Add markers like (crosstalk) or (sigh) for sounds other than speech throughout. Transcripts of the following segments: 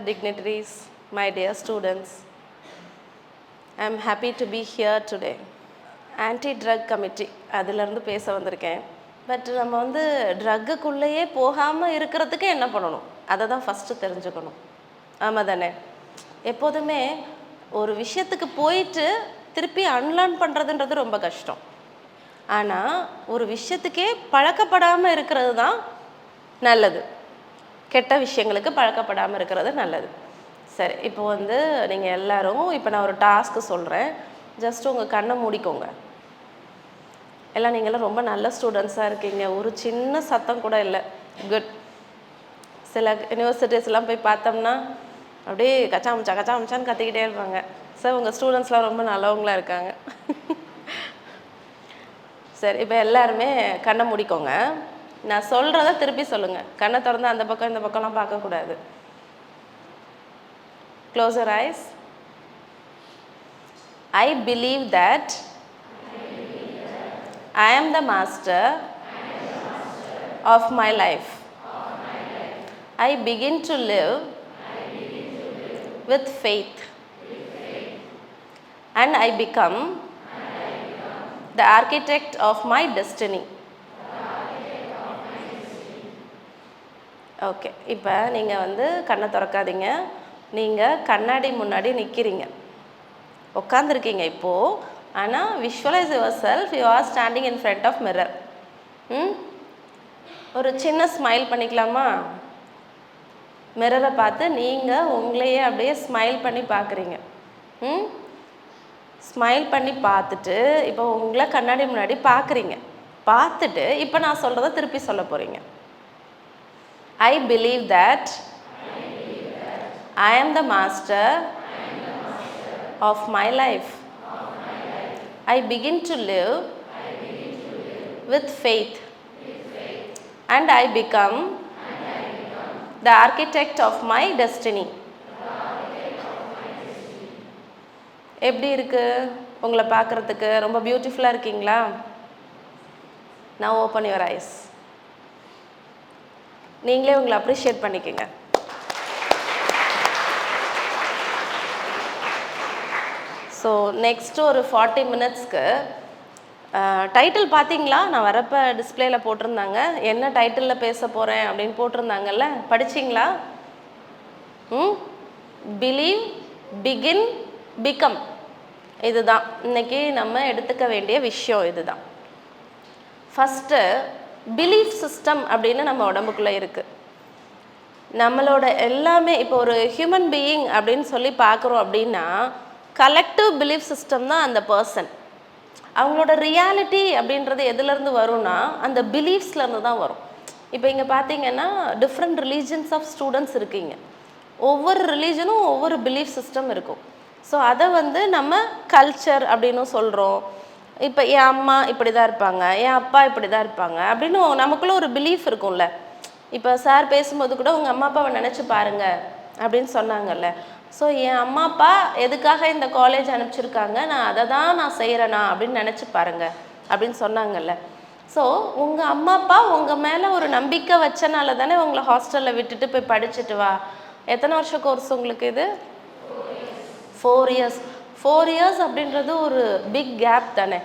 respected dignitaries, my dear students, I am happy to be here today. Anti drug committee அதிலேருந்து பேச வந்திருக்கேன். But நம்ம வந்து ட்ரக்குக்குள்ளேயே போகாமல் இருக்கிறதுக்கு என்ன பண்ணணும்? அதை தான் ஃபஸ்ட்டு தெரிஞ்சுக்கணும். ஆமாம் தானே? எப்போதுமே ஒரு விஷயத்துக்கு போயிட்டு திருப்பி அன்லேர்ன் பண்ணுறதுன்றது ரொம்ப கஷ்டம். ஆனால் ஒரு விஷயத்துக்கே பழக்கப்படாமல் இருக்கிறது தான் நல்லது. கெட்ட விஷயங்களுக்கு பழக்கப்படாமல் இருக்கிறது நல்லது. சரி இப்போ வந்து நீங்கள் எல்லாரும் இப்போ நான் ஒரு டாஸ்க்கு சொல்கிறேன் ஜஸ்ட் உங்கள் கண்ணை மூடிக்கோங்க. எல்லாம் நீங்களாம் ரொம்ப நல்ல ஸ்டூடெண்ட்ஸாக இருக்கீங்க. ஒரு சின்ன சத்தம் கூட இல்லை. குட் சில யூனிவர்சிட்டிஸ்லாம் போய் பார்த்தோம்னா அப்படியே கச்சா அமைச்சா கச்சா கச்சாமிச்சான்னு கத்திக்கிட்டே இருப்பாங்க. சார் உங்கள் ஸ்டூடெண்ட்ஸ்லாம் ரொம்ப நல்லவங்களா இருக்காங்க. (laughs) சரி இப்போ எல்லாருமே கண்ணை மூடிக்கோங்க. நான் சொல்கிறத திருப்பி சொல்லுங்கள் கண்ணை திறந்து அந்த பக்கம் இந்த பக்கம்லாம் பார்க்கக்கூடாது closer eyes I believe that I am the master of my life I begin to live with faith and I become the architect of my destiny okay. இப்போ நீங்கள் வந்து கண்ணை திறக்காதீங்க. நீங்கள் கண்ணாடி முன்னாடி நிற்கிறீங்க உட்காந்துருக்கீங்க இப்போது ஆனால் visualise yourself you are standing in front of mirror hmm? ஒரு சின்ன ஸ்மைல் பண்ணிக்கலாமா? மிரரை பார்த்து நீங்கள் உங்களையே அப்படியே ஸ்மைல் பண்ணி பார்க்குறீங்க ம்? ஸ்மைல் பண்ணி பார்த்துட்டு இப்போ உங்களை கண்ணாடி முன்னாடி பார்க்குறீங்க பார்த்துட்டு இப்போ நான் சொல்கிறத திருப்பி சொல்ல போகிறீங்க ஐ believe that I am the master of my life I begin to live with faith and I become the architect of my destiny எப்படி இருக்குது உங்களை பார்க்குறதுக்கு ரொம்ப பியூட்டிஃபுல்லாக இருக்கீங்களா? நான் ஓப்பன் யுவர் ஐஸ் நீங்களே உங்களை அப்ரிஷியேட் பண்ணிக்கோங்க. ஸோ நெக்ஸ்ட்டு ஒரு ஃபார்ட்டி மினிட்ஸ்க்கு டைட்டில் பார்த்தீங்களா? நான் வரப்போ டிஸ்பிளேல போட்டிருந்தாங்க. என்ன டைட்டிலில் பேச போகிறேன் அப்படின்னு போட்டிருந்தாங்கல்ல? படிச்சிங்களா? ம்? பிலீவ் பிகின் பிகம் இதுதான். இன்னைக்கு நம்ம எடுத்துக்க வேண்டிய விஷயம் இதுதான். ஃபஸ்ட்டு பிலீஃப் சிஸ்டம் அப்படின்னு நம்ம உடம்புக்குள்ளே இருக்குது நம்மளோட எல்லாமே இப்போ ஒரு ஹியூமன் பீயிங் அப்படின்னு சொல்லி பார்க்குறோம் அப்படின்னா கலெக்டிவ் பிலீஃப் சிஸ்டம் தான் அந்த பர்சன் அவங்களோட ரியாலிட்டி அப்படின்றது எதுலேருந்து வரும்னா அந்த பிலீஃப்ஸ்லேருந்து தான் வரும். இப்போ இங்கே பார்த்தீங்கன்னா டிஃப்ரெண்ட் ரிலீஜன்ஸ் ஆஃப் ஸ்டூடெண்ட்ஸ் இருக்கீங்க. ஒவ்வொரு ரிலீஜனும் ஒவ்வொரு பிலீஃப் சிஸ்டம் இருக்கும். ஸோ அதை வந்து நம்ம கல்ச்சர் அப்படின்னு சொல்கிறோம் இப்போ என் அம்மா இப்படி தான் இருப்பாங்க என் அப்பா இப்படி தான் இருப்பாங்க அப்படின்னு நமக்குள்ளே ஒரு பிலீஃப் இருக்கும்ல. இப்போ சார் பேசும்போது கூட உங்கள் அம்மா அப்பாவை நினச்சி பாருங்க அப்படின்னு சொன்னாங்கல்ல. ஸோ என் அம்மா அப்பா எதுக்காக இந்த காலேஜ் அனுப்பிச்சிருக்காங்க? நான் அதை தான் நான் செய்கிறேனா அப்படின்னு நினச்சி பாருங்க அப்படின்னு சொன்னாங்கல்ல. ஸோ உங்கள் அம்மா அப்பா உங்கள் மேலே ஒரு நம்பிக்கை வச்சனால தானே உங்களை ஹாஸ்டலில் விட்டுட்டு போய் படிச்சுட்டு வா. எத்தனை வருஷம் கோர்ஸ் உங்களுக்கு இது? ஃபோர் இயர்ஸ் ஃபோர் இயர்ஸ் அப்படின்றது ஒரு பிக் கேப் தானே.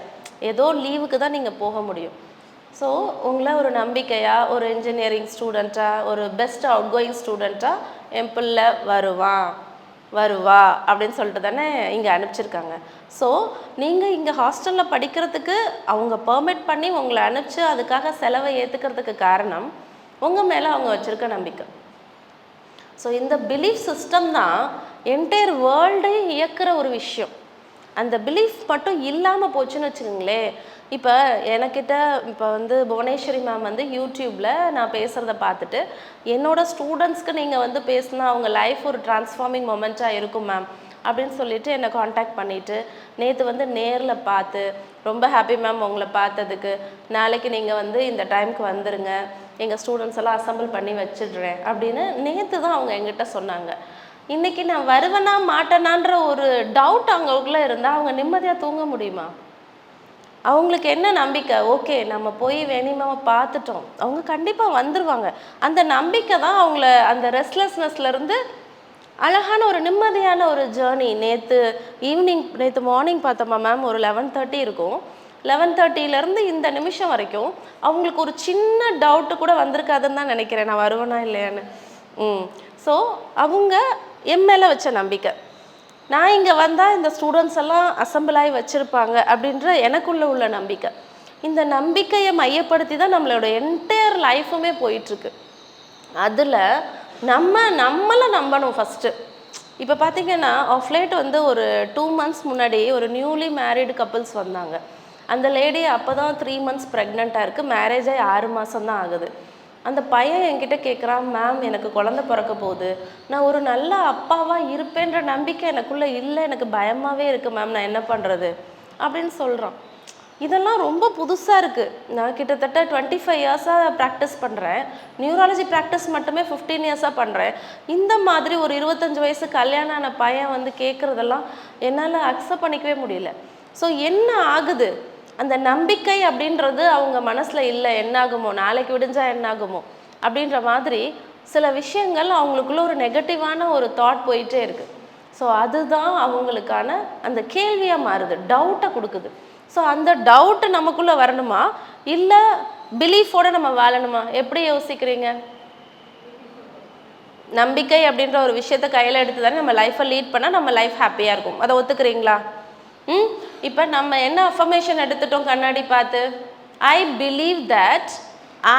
ஏதோ லீவுக்கு தான் நீங்கள் போக முடியும். ஸோ உங்களை ஒரு நம்பிக்கையாக ஒரு இன்ஜினியரிங் ஸ்டூடெண்ட்டாக ஒரு பெஸ்ட் அவுட் கோயிங் ஸ்டூடெண்ட்டாக என் பிள்ளை வருவான் வருவா அப்படின்னு சொல்லிட்டு தானே இங்கே அனுப்பிச்சிருக்காங்க. ஸோ நீங்கள் இங்கே ஹாஸ்டலில் படிக்கிறதுக்கு அவங்க பெர்மிட் பண்ணி உங்களை அனுப்பிச்சு அதுக்காக செலவை ஏற்றுக்கிறதுக்கு காரணம் உங்கள் மேலே அவங்க வச்சுருக்க நம்பிக்கை. ஸோ இந்த பிலீஃப் சிஸ்டம் தான் என்டையர் வேர்ல்டே இயக்கிற ஒரு விஷயம். அந்த பிலீஃப் மட்டும் இல்லாமல் போச்சுன்னு வச்சுக்கோங்களேன் இப்போ எனக்கிட்ட இப்போ வந்து புவனேஸ்வரி மேம் வந்து யூடியூப்பில் நான் பேசுகிறத பார்த்துட்டு என்னோட ஸ்டூடெண்ட்ஸ்க்கு நீங்கள் வந்து பேசுனா அவங்க லைஃப் ஒரு டிரான்ஸ்ஃபார்மிங் மொமெண்ட்டாக இருக்கும் மேம் அப்படின்னு சொல்லிட்டு என்னை காண்டாக்ட் பண்ணிவிட்டு நேற்று வந்து நேரில் பார்த்து ரொம்ப ஹாப்பி மேம் உங்களை பார்த்ததுக்கு. நாளைக்கு நீங்கள் வந்து இந்த டைம்க்கு வந்துடுங்க எங்கள் ஸ்டூடெண்ட்ஸ் எல்லாம் அசம்பிள் பண்ணி வச்சிடுறேன் அப்படின்னு நேற்று தான் அவங்க எங்கிட்ட சொன்னாங்க. இன்னைக்கு நான் வருவேனா மாட்டேனான்ற ஒரு டவுட் அவங்களுக்குள்ள இருந்தால் அவங்க நிம்மதியாக தூங்க முடியுமா? அவங்களுக்கு என்ன நம்பிக்கை? ஓகே நம்ம போய் வேணிமாவை பார்த்துட்டோம். அவங்க கண்டிப்பாக வந்துருவாங்க. அந்த நம்பிக்கை தான் அவங்கள அந்த ரெஸ்ட்லெஸ்னஸ்லேருந்து அழகான ஒரு நிம்மதியான ஒரு ஜேர்னி நேற்று ஈவினிங் நேற்று மார்னிங் பார்த்தோமா மேம் ஒரு லெவன் தேர்ட்டி இருக்கும். லெவன் தேர்ட்டிலேருந்து இந்த நிமிஷம் வரைக்கும் அவங்களுக்கு ஒரு சின்ன டவுட்டு கூட வந்திருக்காதுன்னு தான் நினைக்கிறேன். நான் வருவேனா இல்லையான்னு. ம். ஸோ அவங்க என் மேலே வச்ச நம்பிக்கை. நான் இங்கே வந்தால் இந்த ஸ்டூடெண்ட்ஸ் எல்லாம் அசம்பிள் ஆகி வச்சுருப்பாங்க அப்படின்ற எனக்குள்ளே உள்ள நம்பிக்கை. இந்த நம்பிக்கையை மையப்படுத்தி தான் நம்மளோட என்டையர் லைஃபுமே போயிட்டுருக்கு. அதில் நம்ம நம்மளை நம்பணும் ஃபஸ்ட்டு இப்போ பார்த்தீங்கன்னா ஆஃப் லேட் வந்து ஒரு டூ மந்த்ஸ் முன்னாடி ஒரு நியூலி மேரிடு கப்புள்ஸ் வந்தாங்க. அந்த லேடி அப்போ தான் த்ரீ மந்த்ஸ் ப்ரெக்னெண்ட்டாக இருக்குது மேரேஜ் ஆகி ஆறு மாதம் தான் ஆகுது. அந்த பையன் என்கிட்ட கேட்குறான் மேம் எனக்கு குழந்த பிறக்க போகுது. நான் ஒரு நல்ல அப்பாவாக இருப்பேன்ற நம்பிக்கை எனக்குள்ளே இல்லை. எனக்கு பயமாகவே இருக்குது மேம் நான் என்ன பண்ணுறது அப்படின்னு சொல்கிறான் இதெல்லாம் ரொம்ப புதுசாக இருக்குது நான் கிட்டத்தட்ட டுவெண்ட்டி ஃபைவ் இயர்ஸாக ப்ராக்டிஸ் பண்ணுறேன் நியூராலஜி ப்ராக்டிஸ் மட்டுமே ஃபிஃப்டீன் இயர்ஸாக பண்ணுறேன் இந்த மாதிரி ஒரு இருபத்தஞ்சி வயசு கல்யாணம் ஆன பையன் வந்து கேட்குறதெல்லாம் என்னால் அக்செப்ட் பண்ணிக்கவே முடியல. ஸோ என்ன ஆகுது? அந்த நம்பிக்கை அப்படின்றது அவங்க மனசில் இல்லை என்னாகுமோ நாளைக்கு விடிஞ்சா என்னாகுமோ அப்படின்ற மாதிரி சில விஷயங்கள் அவங்களுக்குள்ள ஒரு நெகட்டிவான ஒரு தாட் போயிட்டே இருக்குது ஸோ அதுதான் அவங்களுக்கான அந்த கேள்வியாக மாறுது டவுட்டை கொடுக்குது. ஸோ அந்த டவுட்டு நமக்குள்ளே வரணுமா? இல்லை பிலீஃபோட நம்ம வாழணுமா? எப்படி யோசிக்கிறீங்க? நம்பிக்கை அப்படின்ற ஒரு விஷயத்தை கையில் எடுத்து தானே நம்ம லைஃப்பை லீட் பண்ணால் நம்ம லைஃப் ஹாப்பியாக இருக்கும். அதை ஒத்துக்கிறீங்களா? ம்? இப்போ நம்ம என்ன அஃபர்மேஷன் எடுத்துட்டோம் கண்ணாடி பார்த்து? ஐ believe that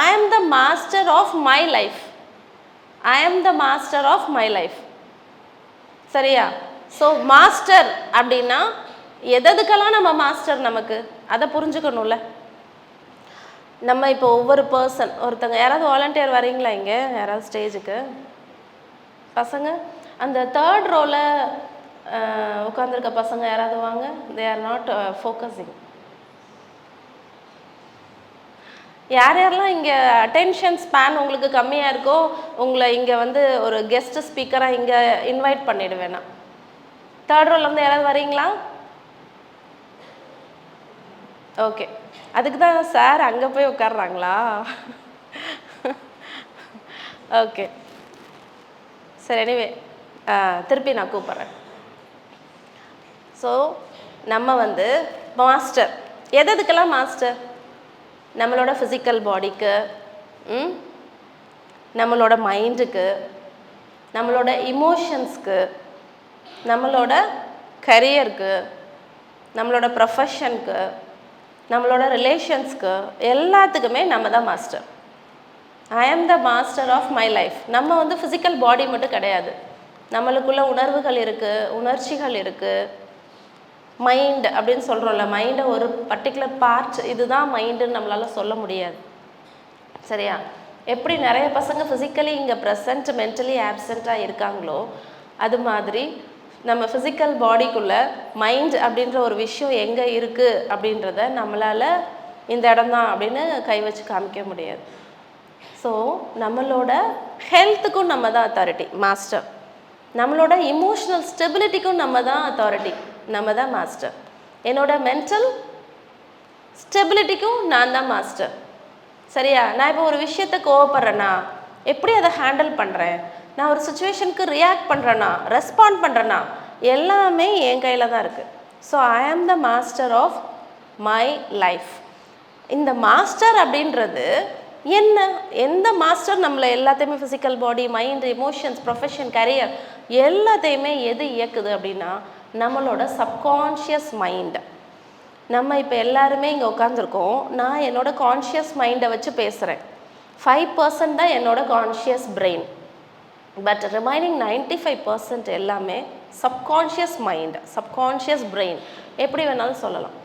I am the master of my life I am the master of my life சரியா? ஸோ மாஸ்டர் அப்படின்னா எதெதுக்கெல்லாம் நம்ம மாஸ்டர் நமக்கு? அதை புரிஞ்சுக்கணும்ல. நம்ம இப்போ ஒவ்வொரு பர்சன் ஒருத்தங்க யாராவது வாலண்டியர் வரீங்களா இங்கே? யாராவது ஸ்டேஜுக்கு பசங்க? அந்த தேர்ட் ரோவில் உட்காந்துருக்க பசங்க யாராவது வாங்க? தே ஆர் நாட் ஃபோக்கஸிங் யார் யாரெல்லாம் இங்கே அட்டென்ஷன் ஸ்பேன் உங்களுக்கு கம்மியாக இருக்கோ உங்களை இங்கே வந்து ஒரு கெஸ்ட் ஸ்பீக்கராக இங்கே இன்வைட் பண்ணிவிடுவேன் நான். தேர்ட் ரோலேருந்து யாராவது வரீங்களா? ஓகே அதுக்கு தான் சார் அங்கே போய் உட்காடுறாங்களா ஓகே சரி எனிவே திருப்பி நான் கூப்பிட்றேன். ஸோ நம்ம வந்து மாஸ்டர் எது எதுக்கெல்லாம் மாஸ்டர் நம்மளோட ஃபிசிக்கல் பாடிக்கு ம்? நம்மளோட மைண்டுக்கு நம்மளோட இமோஷன்ஸ்க்கு நம்மளோட கரியருக்கு நம்மளோட ப்ரொஃபஷனுக்கு நம்மளோட ரிலேஷன்ஸ்க்கு எல்லாத்துக்குமே நம்ம தான் master I am the master of my life நம்ம வந்து ஃபிசிக்கல் பாடி மட்டும் கிடையாது. நம்மளுக்குள்ள உணர்வுகள் இருக்குது உணர்ச்சிகள் இருக்குது மைண்ட் அப்படின்னு சொல்கிறோம்ல மைண்டை ஒரு பர்டிகுலர் பார்ட் இதுதான் மைண்டுன்னு நம்மளால் சொல்ல முடியாது. சரியா? எப்படி நிறைய பசங்க ஃபிசிக்கலி இங்கே ப்ரெசண்ட் மென்டலி ஆப்சண்ட்டாக இருக்காங்களோ அது மாதிரி நம்ம ஃபிசிக்கல் பாடிக்குள்ளே மைண்ட் அப்படின்ற ஒரு விஷயம் எங்கே இருக்குது அப்படின்றத நம்மளால் இந்த இடம் தான் அப்படின்னு கை வச்சு காமிக்க முடியாது. ஸோ நம்மளோட ஹெல்த்துக்கும் நம்ம தான் அத்தாரிட்டி மாஸ்டர் நம்மளோட இமோஷனல் ஸ்டெபிலிட்டிக்கும் நம்ம தான் அத்தாரிட்டி நம்ம தான் மாஸ்டர் என்னோட மென்டல் ஸ்டெபிலிட்டிக்கும் நான் தான் மாஸ்டர் சரியா? நான் இப்போ ஒரு விஷயத்தை கோவப்படுறேன்னா எப்படி அதை ஹேண்டில் பண்ணுறேன் நான் ஒரு சுச்சுவேஷனுக்கு ரியாக்ட் பண்ணுறேன்னா ரெஸ்பாண்ட் பண்ணுறேன்னா எல்லாமே என் கையில் தான் இருக்குது so I am the master of my life இந்த மாஸ்டர் அப்படின்றது என்ன? எந்த மாஸ்டர் நம்மளை எல்லாத்தையுமே physical body mind emotions profession career எல்லாத்தையுமே எது இயக்குது அப்படின்னா நம்மளோட சப்கான்ஷியஸ் மைண்ட் நம்ம இப்போ எல்லாருமே இங்கே உட்காந்துருக்கோம் நான் என்னோட கான்ஷியஸ் மைண்டை வச்சு பேசுகிறேன் ஃபைவ் பர்சன்ட் தான் என்னோட conscious brain but remaining ninety five percent எல்லாமே சப்கான்ஷியஸ் மைண்ட் சப்கான்ஷியஸ் பிரெயின் எப்படி வேணாலும் சொல்லலாம்.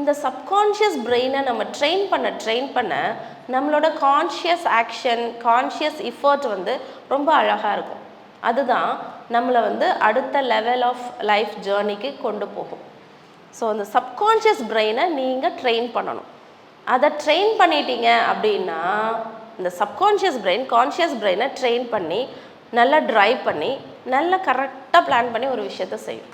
இந்த சப்கான்ஷியஸ் பிரெயினை நம்ம ட்ரெயின் பண்ண ட்ரெயின் பண்ண நம்மளோட கான்ஷியஸ் ஆக்ஷன் கான்ஷியஸ் இஃபர்ட் வந்து ரொம்ப அழகாக இருக்கும். அதுதான் நம்மளை வந்து அடுத்த லெவல் ஆஃப் லைஃப் ஜேர்னிக்கு கொண்டு போகும். ஸோ அந்த சப்கான்ஷியஸ் பிரெயினை நீங்கள் ட்ரெயின் பண்ணணும். அதை ட்ரெயின் பண்ணிட்டீங்க அப்படின்னா இந்த சப்கான்ஷியஸ் பிரெயின் கான்ஷியஸ் பிரெயினை ட்ரெயின் பண்ணி நல்லா ட்ரைவ் பண்ணி நல்லா கரெக்டாக பிளான் பண்ணி ஒரு விஷயத்த செய்யும்.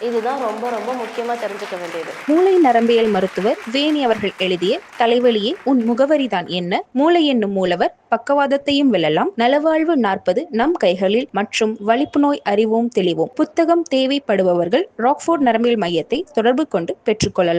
இதுதான் ரொம்ப ரொம்ப முக்கியமாக தெரிஞ்சுக்க வேண்டியது. மூளை நரம்பியல் மருத்துவர் வேணி அவர்கள் எழுதிய தலைவலியே உன் முகவரிதான் என்ன? மூளை என்னும் மூலவர் பக்கவாதத்தையும் வெல்லலாம். நலவாழ்வு நாற்பது நம் கைகளில் மற்றும் வலிப்பு நோய் அறிவோம் தெளிவோம். புத்தகம் தேவைப்படுபவர்கள் ராக்ஃபோர்ட் நரம்பியல் மையத்தை தொடர்பு கொண்டு பெற்றுக்கொள்ளலாம்.